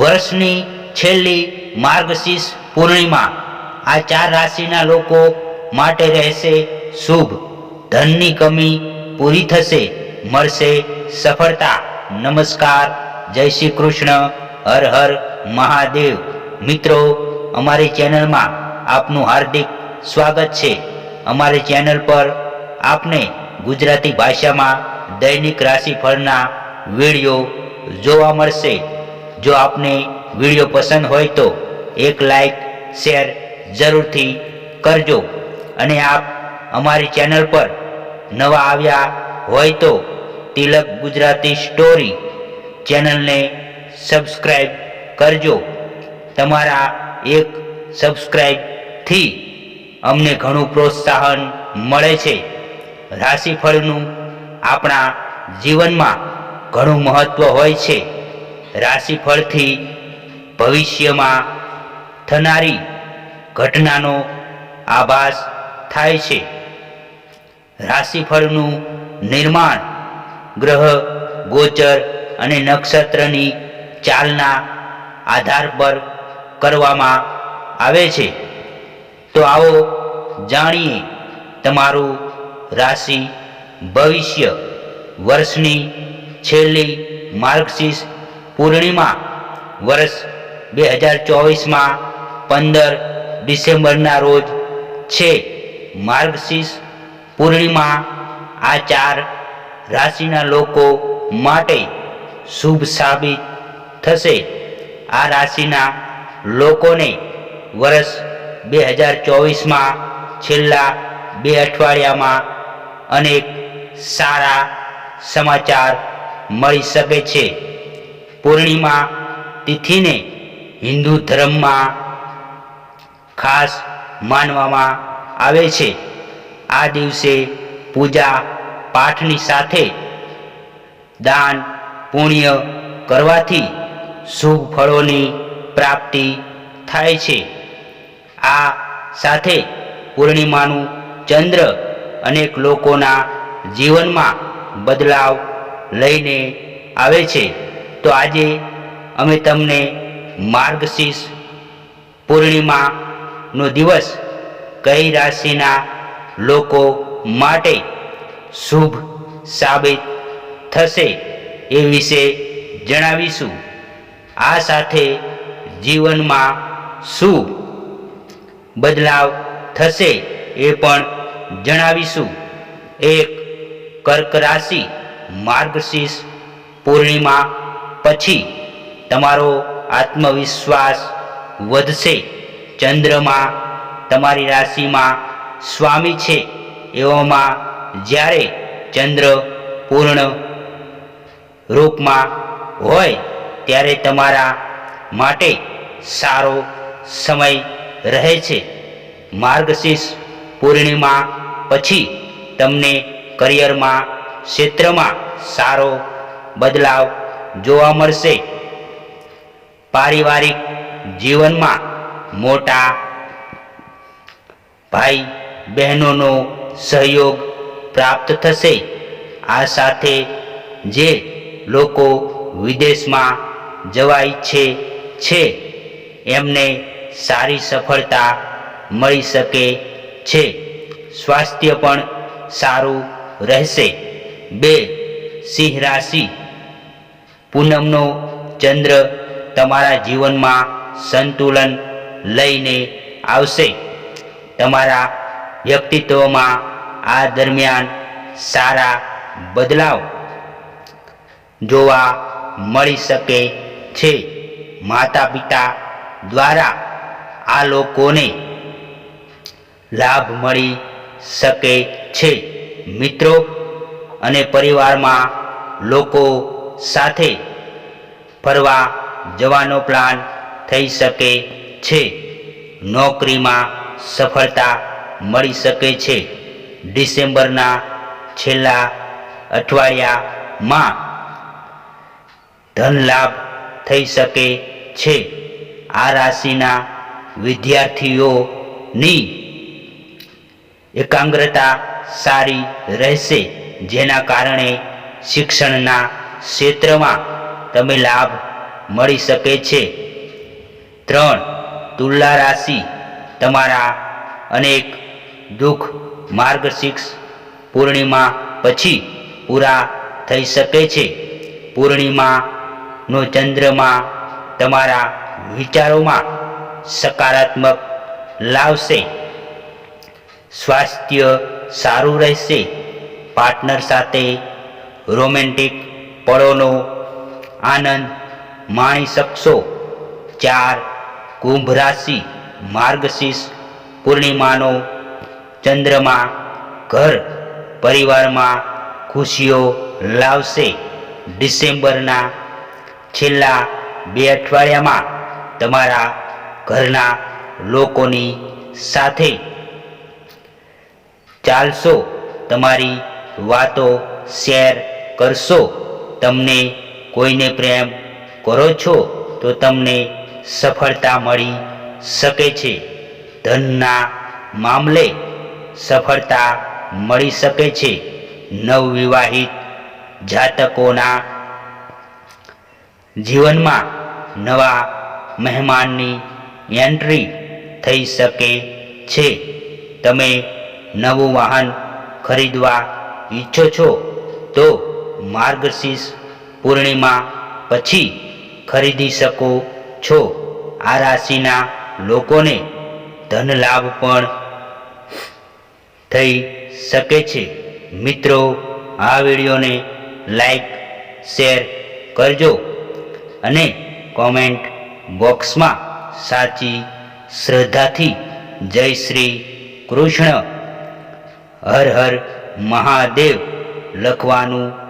વર્ષની છેલ્લી માર્ગશીર્ષ પૂર્ણિમા. આ ચાર રાશિના લોકો માટે રહેશે શુભ. ધનની કમી પૂરી થશે, મળશે સફળતા. નમસ્કાર, જય શ્રી કૃષ્ણ, હર હર મહાદેવ. મિત્રો, અમારી ચેનલમાં આપનું હાર્દિક સ્વાગત છે. અમારી ચેનલ પર આપને ગુજરાતી ભાષામાં દૈનિક રાશિફળના વીડિયો જોવા મળશે. જો આપને વીડિયો પસંદ હોય તો એક લાઈક, શેર જરૂરથી કરજો. અને આપ અમારી ચેનલ પર નવા આવ્યા હોય તો તિલક ગુજરાતી સ્ટોરી ચેનલને સબસ્ક્રાઈબ કરજો. તમારા એક સબસ્ક્રાઈબથી અમને ઘણું પ્રોત્સાહન મળે છે. રાશિફળનું આપણા જીવનમાં ઘણું મહત્ત્વ હોય છે. રાશિફળથી ભવિષ્યમાં થનારી ઘટનાનો આભાસ થાય છે. રાશિફળનું નિર્માણ ગ્રહ, ગોચર અને નક્ષત્રની ચાલના આધાર પર કરવામાં આવે છે. તો આવો જાણીએ તમારું રાશિ ભવિષ્ય વર્ષની છેલ્લી માર્ગશીર્ષ પૂર્ણિમા વર્ષ બે હજાર ચોવીસમાં પંદર ડિસેમ્બરના રોજ છે. માર્ગશીર્ષ પૂર્ણિમા આ ચાર રાશિના લોકો માટે શુભ સાબિત થશે. આ રાશિના લોકોને વર્ષ બે હજાર ચોવીસમાં છેલ્લા બે અઠવાડિયામાં અનેક સારા સમાચાર મળી શકે છે. પૂર્ણિમા તિથિને હિન્દુ ધર્મમાં ખાસ માનવામાં આવે છે. આ દિવસે પૂજા પાઠની સાથે દાન, પુણ્ય કરવાથી શુભ ફળોની પ્રાપ્તિ થાય છે. આ સાથે પૂર્ણિમાનું ચંદ્ર અનેક લોકોના જીવનમાં બદલાવ લઈને આવે છે. તો આજે અમે તમને માર્ગશીર્ષ પૂર્ણિમાનો દિવસ કઈ રાશિના લોકો માટે શુભ સાબિત થશે એ વિશે જણાવીશું. આ સાથે જીવનમાં શું બદલાવ થશે એ પણ જણાવીશું. એક કર્ક રાશિ માર્ગશીર્ષ પૂર્ણિમા પછી તમારો આત્મવિશ્વાસ વધશે. ચંદ્રમાં તમારી રાશિમાં સ્વામી છે. એવામાં જ્યારે ચંદ્ર પૂર્ણ રૂપમાં હોય ત્યારે તમારા માટે સારો સમય રહે છે. માર્ગશીર્ષ પૂર્ણિમા પછી તમને કરિયરમાં ક્ષેત્રમાં સારો બદલાવ જોવા મળશે. પારિવારિક જીવનમાં મોટા ભાઈ બહેનોનો સહયોગ પ્રાપ્ત થશે. આ સાથે જે લોકો વિદેશમાં જવા ઈચ્છે છે, એમને સારી સફળતા મળી શકે છે. સ્વાસ્થ્ય પણ સારું રહેશે. બે સિંહ રાશિ પૂનમનો ચંદ્ર તમારા જીવનમાં સંતુલન લઈને આવશે. તમારા વ્યક્તિત્વમાં આ દરમિયાન સારા બદલાવ જોવા મળી શકે છે. માતા પિતા દ્વારા આ લોકોને લાભ મળી શકે છે. મિત્રો અને પરિવારમાં લોકો સાથે ફરવા જવાનો પ્લાન થઈ શકે છે. નોકરીમાં સફળતા મળી શકે છે. ડિસેમ્બરના છેલ્લા અઠવાડિયામાં ધનલાભ થઈ શકે છે. આ રાશિના વિદ્યાર્થીઓની એકાગ્રતા સારી રહેશે, જેના કારણે શિક્ષણના ક્ષેત્રમાં તમે લાભ મળી શકે છે. ત્રણ, તુલા રાશિ તમારા અનેક દુઃખ માર્ગશીર્ષ પૂર્ણિમા પછી પૂરા થઈ શકે છે. પૂર્ણિમાનો ચંદ્રમાં તમારા વિચારોમાં સકારાત્મક લાવશે. સ્વાસ્થ્ય સારું રહેશે. પાર્ટનર સાથે રોમેન્ટિક પળોનો આનંદ માણી શકશો. ચાર, કુંભ રાશિ, માર્ગશીર્ષ પૂર્ણિમાનો ચંદ્રમા ઘર પરિવારમાં ખુશીઓ લાવશે. ડિસેમ્બરના છેલ્લા બે અઠવાડિયામાં તમારા ઘરના લોકોની સાથે ચાલશો. તમારી વાતો શેર કરશો. તમને કોઈને પ્રેમ કરો છો, તો તમને સફળતા મળી શકે છે. ધનના મામલે સફળતા મળી શકે છે. નવવિવાહિત જાતકોના જીવનમાં નવા મહેમાનની એન્ટ્રી થઈ શકે છે. તમે નવું વાહન ખરીદવા ઈચ્છો છો, તો માર્ગશીર્ષ પૂર્ણિમા પછી ખરીદી શકો છો. આ રાશિના લોકોને ધન લાભ પણ થઈ શકે છે. મિત્રો, આ વિડીયોને લાઈક, શેર કરજો અને કોમેન્ટ બોક્સમાં સાચી શ્રદ્ધાથી જય શ્રી કૃષ્ણ. હર હર મહાદેવ લખવાનું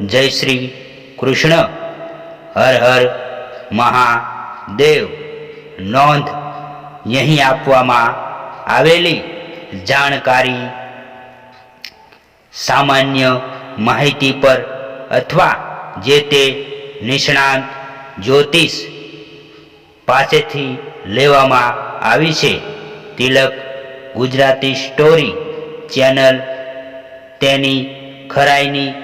જય શ્રી કૃષ્ણ. હર હર મહાદેવ. નોંધ અહીં આપવામાં આવેલી જાણકારી સામાન્ય માહિતી પર અથવા જે તે નિષ્ણાંત જ્યોતિષ પાસેથી લેવામાં આવી છે. તિલક ગુજરાતી સ્ટોરી ચેનલ તેની ખરાઈની